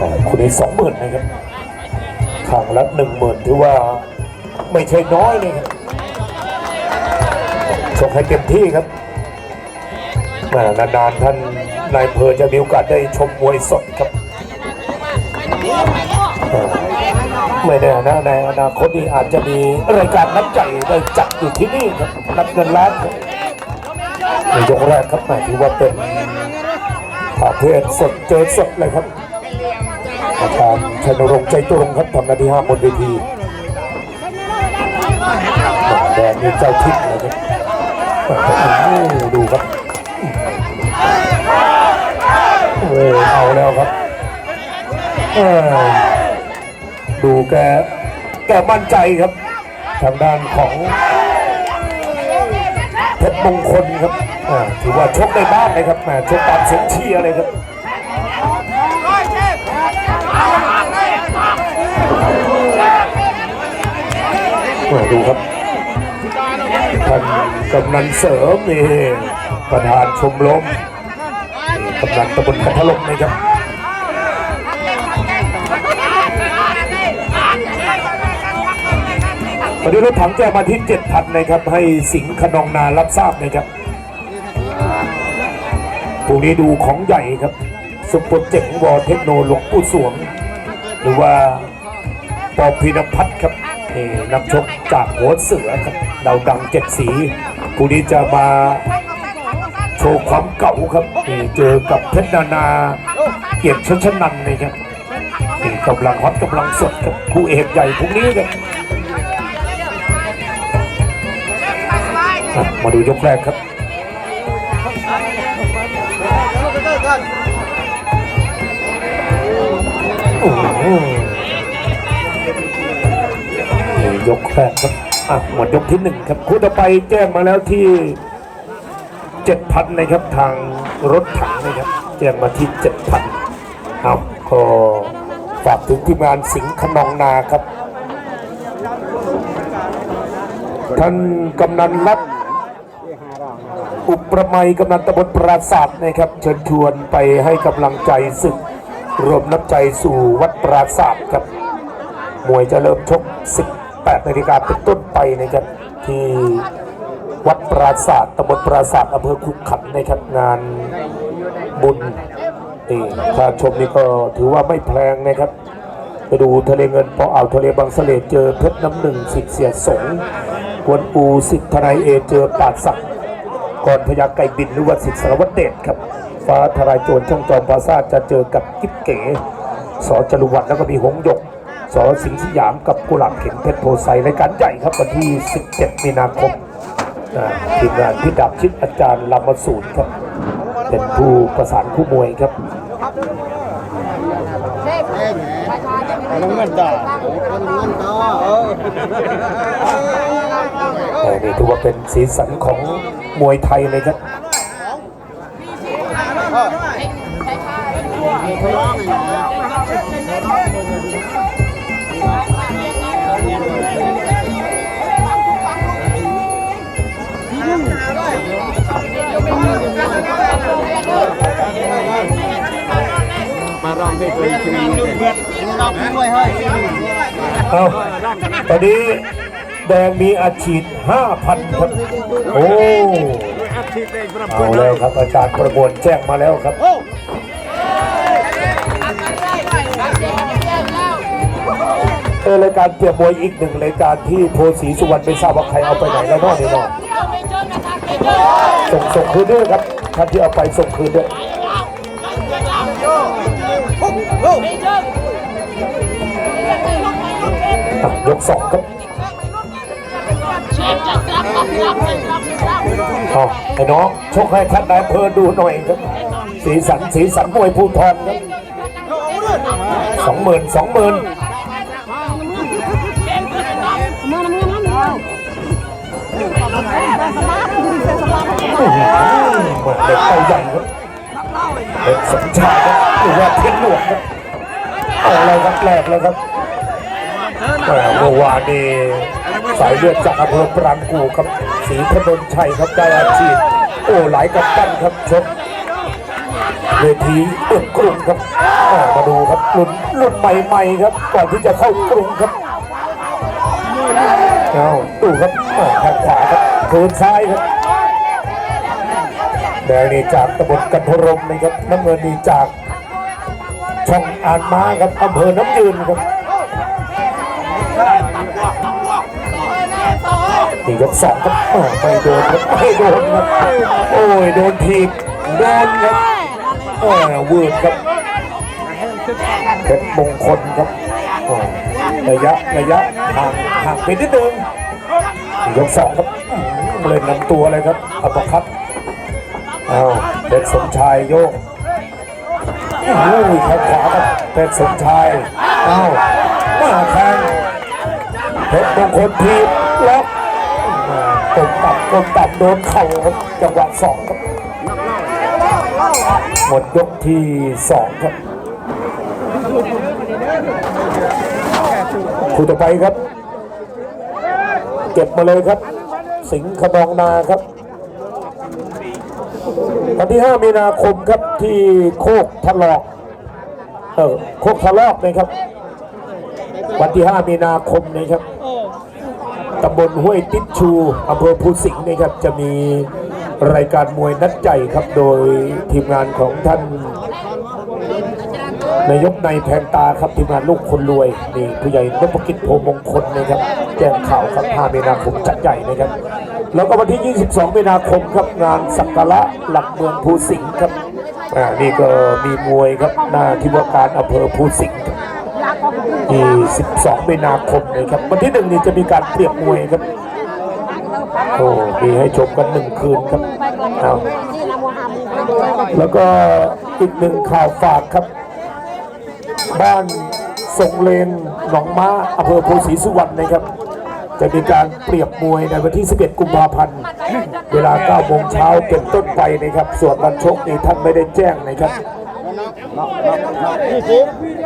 อ่าคนนี้สองหมื่นนะครับข้างละหนึ่งหมื่นถือว่าไม่ใช่น้อยเลยครับชกให้เต็มที่ครับนานๆท่านนายเพอจะมีโอกาสได้ชมมวยสดครับไม่แน่นะในอนาคตนี้อาจจะมีรายการนัดใหญ่ได้จัดอยู่ที่นี่ครับนับเงินล้านในยกแรกครับหม่ถือว่าเป็นประเภทสดเจอสดเลยครับ อาจารย์ชัยนรงค์ใจตรงครับทำหน้าที่ห้าบนเวทีแดงนี่เจ้าทิพย์เลยครับดูครับโอ้เอาแล้วครับเออดูแกแกมั่นใจครับ ทางด้านของเพชรมงคลครับถือว่าชกในบ้านเลยครับแหมชกตามเสียงเชียร์เลยครับ มาดูครับท่านกำนันเสริมนี่ประธานชมรมกำนันตำบลกันทลมนะครับวันนี้รถถังแจ้งมาที่7,000นะครับ ให้สิงห์ขนองนารับทราบนะครับพรุ่งนี้ดูของใหญ่ครับซุปเปรเจ๋งวอเทคโนหลวงปู่สวง หรือว่าปอพีนพัฒน์ครับ นี่นักชกจากหัวเสือครับดาวดังเจ็ดสีคู่นี้จะมาโชว์ความเก่าครับนี่เจอกับเพชรนานาเกียรติชชนันท์นะครับนี่กำลังฮอตกำลังสดครับคู่เอกใหญ่พรุ่งนี้ครับมาดูยกแรกครับโอ้โห ยกแรกครับอะหมดยกที่หนึ่งครับคู่ต่อไปแจ้งมาแล้วที่เจ็ดพันนะครับทางรถถังนะครับแจ้งมาที่เจ็ดพันเอาก็ฝากถึงทีมงานสิงห์ขนองนาครับ ท่านกำนันรัตนอุประไมกำนันตบลปราศาสตร์นะครับเชิญชวนไปให้กำลังใจศึกรวมน้ำใจสู่วัดปราศาสตร์ครับมวยจะเริ่มชก 8นาฬิกาเป็นต้นไปนะครับที่วัดปราศาสตร์ตำบลปราศาสตร์อำเภอคุกขันนะครับงานบุญนี่ค่าชมนี่ก็ถือว่าไม่แพงนะครับ ไปดูทะเลเงินพออ่าวทะเลบางสะเลเจอเพชรน้ำหนึ่งสิทธิ์เสียสงกวนปูสิทธิ์ทนายเอเจอปาดศักด์ก่อนพญาไก่บินหรือว่าสิทธิ์สารวัตรเดชครับ ฟ้าทลายโจรช่องจอมพาซาจะเจอกับกิ๊บเก๋สอจรุวัฒน์แล้วก็มีหงส์หยก สอสิงห์สยามกับกุหลาบเข็มเพชรโพไซรายการใหญ่ครับวันที่ 17 มีนาคมอ่าทีมงานพิดับชิดอาจารย์ลำมสูนครับ เป็นผู้ประสานคู่มวยครับน้ำเงินต่อน้ำเงินต่อเออแต่นี่ถือว่าเป็นสีสันของมวยไทยเลยครับ ร้องเพลงเลยชีนี่ยร้องด้วยเฮ้ยเอาตอนนี้แดงมีอาชีพ5,000ครับโอ้เองครับเอาแล้วครับอาจารย์ประมวลแจ้งมาแล้วครับเออรายการเปียบมวยอีกหนึ่งรายการที่โพสีสุวรรณไม่ทราบว่าใครเอาไปไหนแล้วนอกนี่นาะส่งส่งคืนด้วยครับท่านที่เอาไปส่งคืนด้วย อะยกสองครับเอาไอ้น้องชกให้ท่านนายอำเภอดูหน่อยครับ สีสันสีสันมวยภูทรครับสองหมื่นสองหมื่นเด็กเตาใหญ่ครับ เด็กสมชายครับหรือว่าเทียนหลวงครับเอาอะไรครับแรกแล้วครับแต่เมื่อวานนี้สายเลือดจากอำเภอปรางกูครับสีถนนชัยครับได้อาชีพโอ้หลายกับปั้นครับชกเวทีเอื้องกรุงครับอ่ามาดูครับรุ่นรุ่นใหม่ๆครับก่อนที่จะเข้ากรุงครับเอาดูครับอ่าทางขวาครับคืนซ้ายครับ แดงนี่จากตำบลกันทรมนะครับน้ำเงินนี่จากช่องอ่านม้าครับอำเภอน้ำยืนครับนี่ยกสองครับไม่โดนครับไม่โดนครับโอ้ยโดนทีบโดนครับโอ้ยวืดครับเป็นมงคลครับระยะระยะห่างห่างไปนิดนึงยกสองครับเลยนำตัวเลยครับอัปคัต อ้าวเด็กสมชายโยกโอ้ยแข้งขวาครับเพชรสมชายเอ้ามาแทงเพชรมงคลทีบล็อกตบตับตบตับโดนเข่าครับจังหวะสองครับหมดยกที่สองครับคู่ต่อไปครับ เก็บมาเลยครับ สิงห์ขนองนาครับ วันที่ 5 มีนาคมครับที่โคกทะลอกเออโคกทะลอกนะครับ วันที่ 5 มีนาคมนะครับตำบลห้วยติดชูอำเภอภูสิงห์นะครับจะมีรายการมวยนัดใจครับโดยทีมงานของท่านนายกในายแพงตาครับทีมงานลูกคนรวยนี่ผู้ใหญ่นพกิจโพมงคลนะครับ แจ้งข่าวครับ5มีนาคมจัดใหญ่นะครับ แล้วก็วันที่ 22 มีนาคมครับงานสักการะหลักเมืองภูสิงห์ครับอ่านี่ก็มีมวยครับหน้าที่ว่าการอำเภอภูสิงห์ครับที่12มีนาคมนะครับ วันที่หนึ่งนี่จะมีการเปรียบมวยครับโอ้มีให้ชมกันหนึ่งคืนครับเอาแล้วก็อีกหนึ่งข่าวฝากครับ บ้านทรงเลนหนองม้าอำเภอโพธิ์ศรีสุวรรณนะครับ จะมีการเปรียบมวยในวันที่ 11 กุมภาพันธ์ เวลา9โมงเช้าเป็นต้นไปนะครับ ส่วนวันชกนี่ท่านไม่ได้แจ้งนะครับ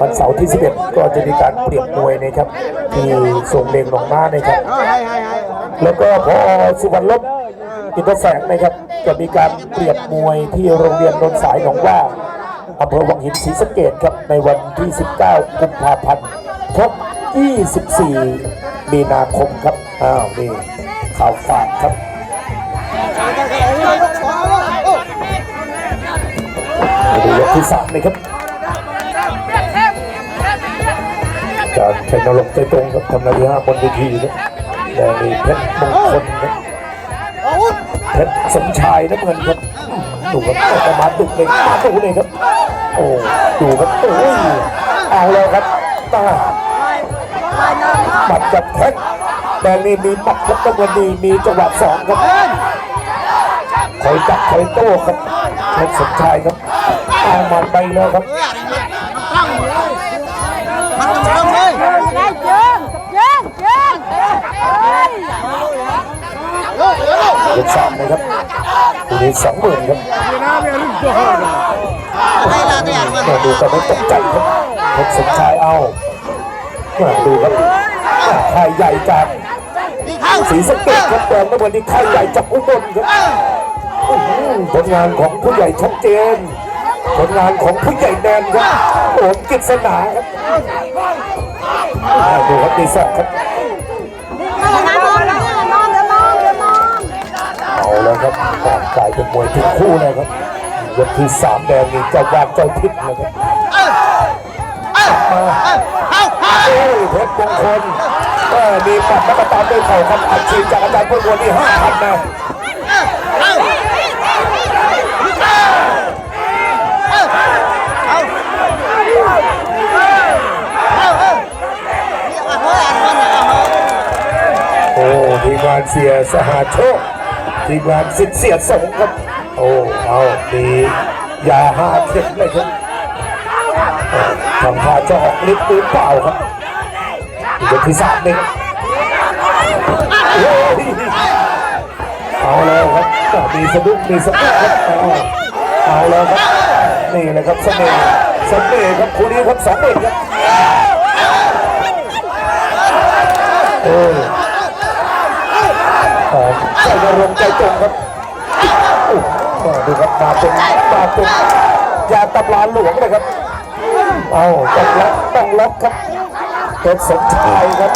วันเสาร์ที่ 11 ก็จะมีการเปรียบมวยนะครับ ที่ทรงเลงหนองม้านะครับ แล้วก็พอสุวรรณลบอินทรแสงนะครับ จะมีการเปรียบมวยที่โรงเรียนนนสายหนองว่าอำเภอวังหินศรีสะเกดครับในวันที่ 19 กุมภาพันธ์ชก24 มีนาคมครับ อ้าวนี่ข่าวฝากครับมาดูยกที่สามเลยครับจากชัยนรงค์ใจตรงครับทำนาทีห้าบนเวทีครับแดงนี่เพชรมงคลครับเพชรสมชายน้ำเงินครับดูครับโอ้ประมาณดุเลยมาดูเลยครับ โอ้ดูครับโอ้ยเอาแล้วครับตา บัดกับแท็กแดงนี่มีบัดครับน้ำเงินนี่มีจังหวะสองครับคอยจับคอยโต้ครับเพชรสมชายครับเอามาไปแล้วครับได้เจิงเจิงเจิงเฮ้ยเดือนสามนะครับทีนี้สองหมื่นครับดูกันไม่ตกใจครับเพชรสมชายเอามาดูครับ ค่ายใหญ่จากสีสเกดครับแดงน้ำเงินนี่ค่ายใหญ่จากอุบลครับผลงานของผู้ใหญ่ชัดเจน ผลงานของผู้ใหญ่แดนครับโอนกิษณาครับดูครับตีสองครับนอนนอนนอนอนเดี๋ยวนอนเดี๋ยวนอนเอาแล้วครับร่างกายเป็นมวยทุกคู่เลยครับยกที่สามแดงนี่เจ้าบ้านเจ้าทิศนะครับ โอ้เพชรมงคลเออมีปัดแล้วก็ตามด้วยเข่าครับอัดฉีดจากอาจารย์พลวนนี่ห้าพันนะโอ้ทีมงานเสียสหาโชคทีมงานสิทธิ์เสียสงครับ โอ้เอามียาห้าเข็มเลยครับทำท่าจะออกฤทธิ์หรือเปล่าครับ ยกที่สามนี่ครับโอ้ยเอาแล้วครับมีสะดุ้งมีสะดุ้งครับเอาเอาแล้วครับนี่เลยครับเสน่ห์เสน่ห์ครับคู่นี้ครับสองหมื่นครับโอ้ยอ่าใจนรงค์ใจตรงครับโอ้ดูครับมาเป็นมาเป็นยาตำราหลวงนะครับเอาต้องล็อกต้องล็อกครับ เป็นสมชายครับ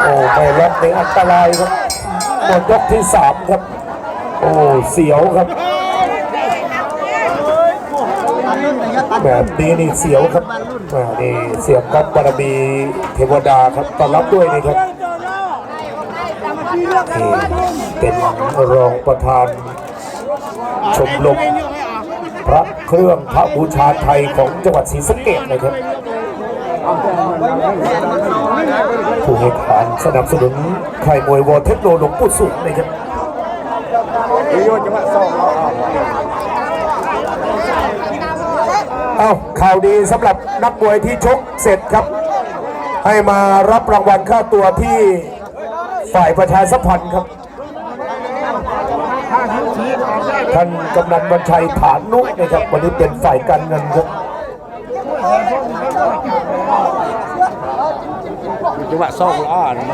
โอ้ไม่ล็อกในอันตรายครับหมดยกที่สามครับ โอ้เสียวครับแบบนี้นี่เสียวครับอ่านี่เสียงกับบารมีเทวดาครับต้อนรับด้วยนะครับนี่เป็นรองประธานชมรมพระเครื่องพระบูชาไทยของจังหวัดศรีสะเกษนะครับ ผู้ให้การสนับสนุนค่มวยวอเทคโนหลวงปู่สุขนะครับโยจังหวะสองเราออกเอาข่าวดีสำหรับนักมวยที่ชกเสร็จครับ ให้มารับรางวัลค่าตัวที่ฝ่ายประชาสัมพันธ์ครับท่านกำนันบัญชัยฐานนุนะครับวันนี้เป็นฝ่ายการเงินครับ จังหวะสองเราอ่อนกำ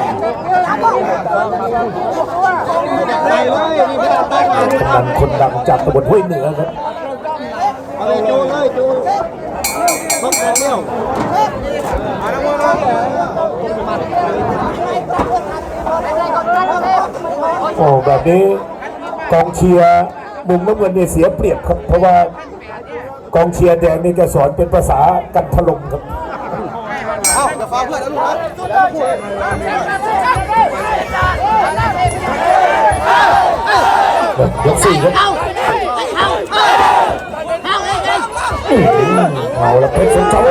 นันคนดังจากตำบลห้วยเหนือครับจูเลยจูต้องแข่งเร็วโอ้แบบนี้กองเชียร์มุมน้ำเงินเนี่ยเสียเปรียบครับ เพราะว่ากองเชียร์แดงนี่จะสอนเป็นภาษากันถล่มครับ ฟ้าเพื่อนแล้วลูกนะยกสี่ครับเข้าเข้าเข้าเลยเลยเอาละเพชรสมชาย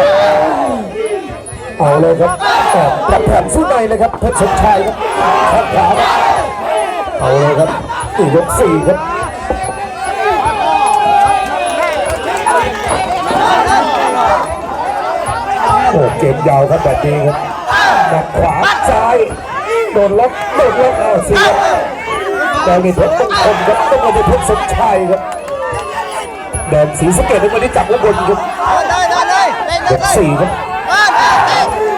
เอาเลยครับแอบปรับแผนสู้ในเลยครับเพชรสมชายครับแข้งขวาครับเอาเลยครับนี่ยกสี่ครับ เกมยาวครับแบบนี้ครับหมัดขวาซ้ายโดนล็อกโดนล็อกเอาเสียแดงนี่เพชรต้องคมครับต้องเอาไปเพชรสมชายครับแดงสีสะเกดในวันนี้จับแล้วบนครับได้ได้ได้ได้ยกสี่ครับ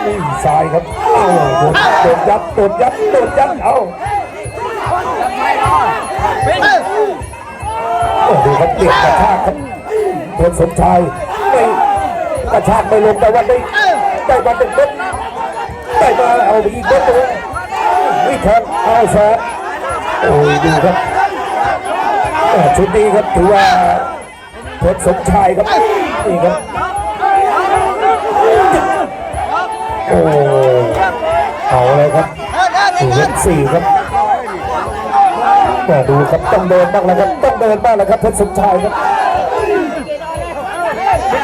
นี่ซ้ายครับเอ้าโดนโดนยัดโดนยัดโดนยัดเอาโอ้ดูครับเปลี่ยนกระชากครับเพชรสมชายไม่กระชากไม่ลงแต่ว่าได้ ได้มาเป็นเม็ดได้มาเอาไปอีกเม็ดนึงนี่ครับเอาแซะโอ้ยดูครับชุดนี้ครับถือว่าเพชรสมชายครับนี่ครับโอ้เอาเลยครับดูยกสี่ครับดูครับต้องเดินบ้างแล้วครับต้องเดินบ้างแล้วครับเพชรสมชายครับ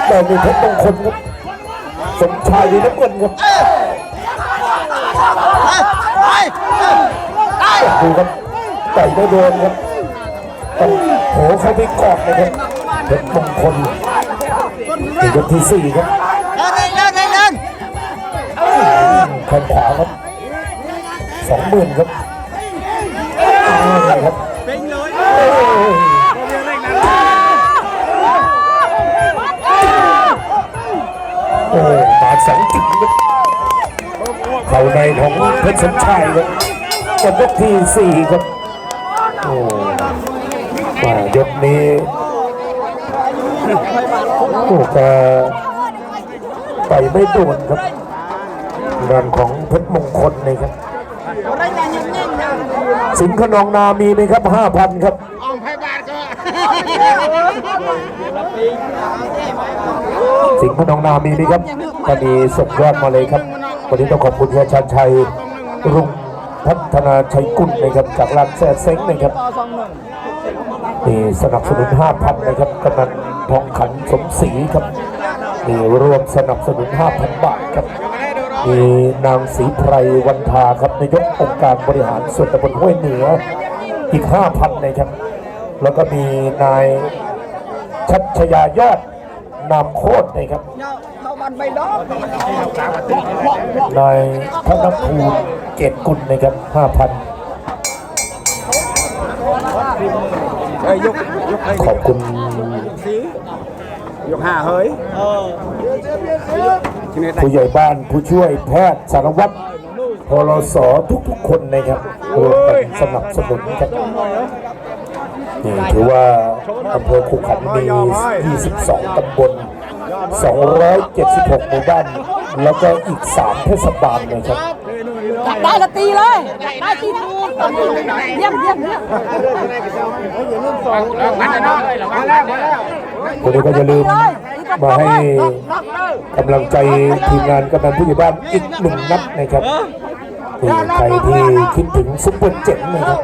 แต่มีเพชรมงคลครับ สมชายดีน้ำเงินครับไปดูครับต่อยไม่โดนครับต้องโผเข้าไปกอดเลยครับเพชรมงคลนี่ยกที่สี่ครับเดินเดินเดินเดินแขนขวาครับสองหมื่นครับอ่าครับ เป็นเลย โอ้ยโอ้ยมาสองจิกครับเข่าในของเพชรสมชายครับกดยกที่สี่ครับโอ้มายกนี้โอ้แกไปไม่โดนครับงานของเพชรมงคลเลยครับสิงขนองนามีไหมครับห้าพันครับออมไพบาทก็สิงขนองนามีไหมครับตอนนี้ส่งยอดมาเลยครับ วันนี้ต้องขอบคุณเฮียชันชัยรุ่งพัฒนาชัยกุลนะครับจากร้านแซ่เซ้งนะครับนี่สนับสนุน5,000นะครับกำนันทองขันสมศรีครับนี่รวมสนับสนุน5,000 บาทครับมีนางศรีไพรวันทาครับนายกองค์การบริหารส่วนตำบลห้วยเหนืออีก 5,000นะครับแล้วก็มีนายชัชยายอด นามโคตรนะครับเข้าบันไปดอกนายธนภูมิเกตกุลนะครับ5,000เอ้ยยกยกให้ขอบคุณยกห้าเฮ้ยเออที่นี่ผู้ใหญ่บ้านผู้ช่วยแพทย์สารวัตรพลสทุกๆคนนะครับรวมกันสนับสนุนครับนี่ถือว่า อำเภอขุขันธ์มี 22 ตำบล 276 หมู่บ้าน แล้วก็อีก 3 เทศบาลนะครับได้ละตีเลยได้ตีนะเยี่ยมเยี่ยมเยี่ยมวันนี้ก็อย่าลืมมาให้กำลังใจทีมงานกำนันผู้ใหญ่บ้านอีกหนึ่งนัดนะครับนี่ใครที่คิดถึงซุปเปอร์เจ็ดนะครับ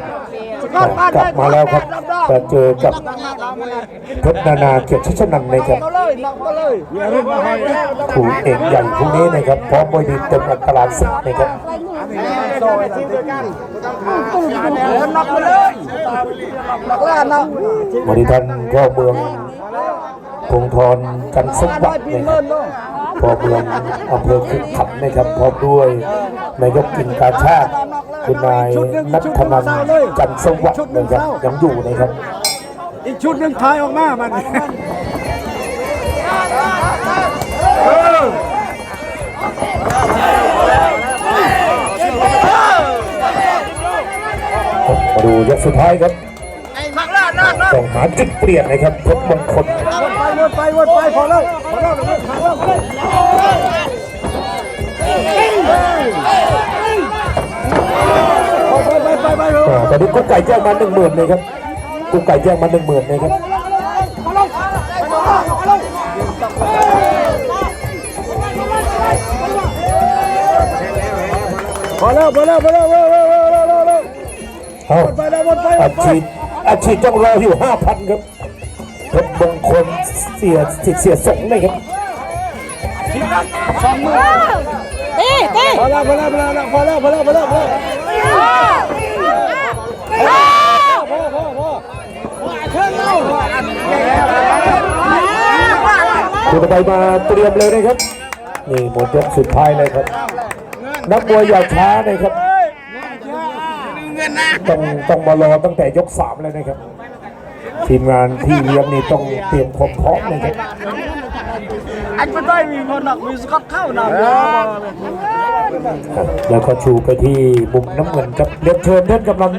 กลับมาแล้วครับจะเจอกับเพชรนานาเกียรติชัชนันท์นะครับครูเอกใหญ่พวกนี้นะครับพร้อมมวยดีเต็มอัตราศึกนะครับน็อกไปเลยน็อกแล้วน็อกวันนี้ท่านพ่อเมืองพงธรกันสมบัตินะครับพ่อเมืองอำเภอขุขันธ์นะครับพร้อมด้วยนายกกินกาชาติ คุณนายนัทธนันท์จันทร์สวัสดิ์นะครับยังอยู่นะครับ อีกชุดหนึ่งพายออกมามันมาดูยกสุดท้ายครับต้องหาจุดเปลี่ยนนะครับเพชรมงคลวนไปวนไปวนไปพอแล้วพอแล้วพอแล้วไตอนนี้กุ๊กไก่แจ้งมาหนึ่งหมื่นเลยครับกุ๊กไก่แจ้งมาหนึ่งหมื่นเลยครับพอแล้วพอแล้วพอแล้วพอแล้วพอแล้วเอาไปแล้ววนไปอาชีพอาชีพต้องรออยู่ห้าพันครับเพชรมงคลเสียเสียเสียสงเลยครับตีตีพอแล้วพอแล้วพอแล้วพอแล้วพอแล้วพอแล้วพอแล้ว คุณต่อไปมาเตรียมเลยนะครับ นี่หมดยกสุดท้ายเลยครับ นักมวยอย่าช้านะครับต้องต้องมารอตั้งแต่ยกสามเลยนะครับ ทีมงานที่เลี้ยงนี่ต้องเตรียมความพร้อมเลยครับ anh bên đây vì một nặng vì có khâu nào แล้วก็ชูไปที่มุมน้ำเงินครับเรียนเชิญท่นกำลัง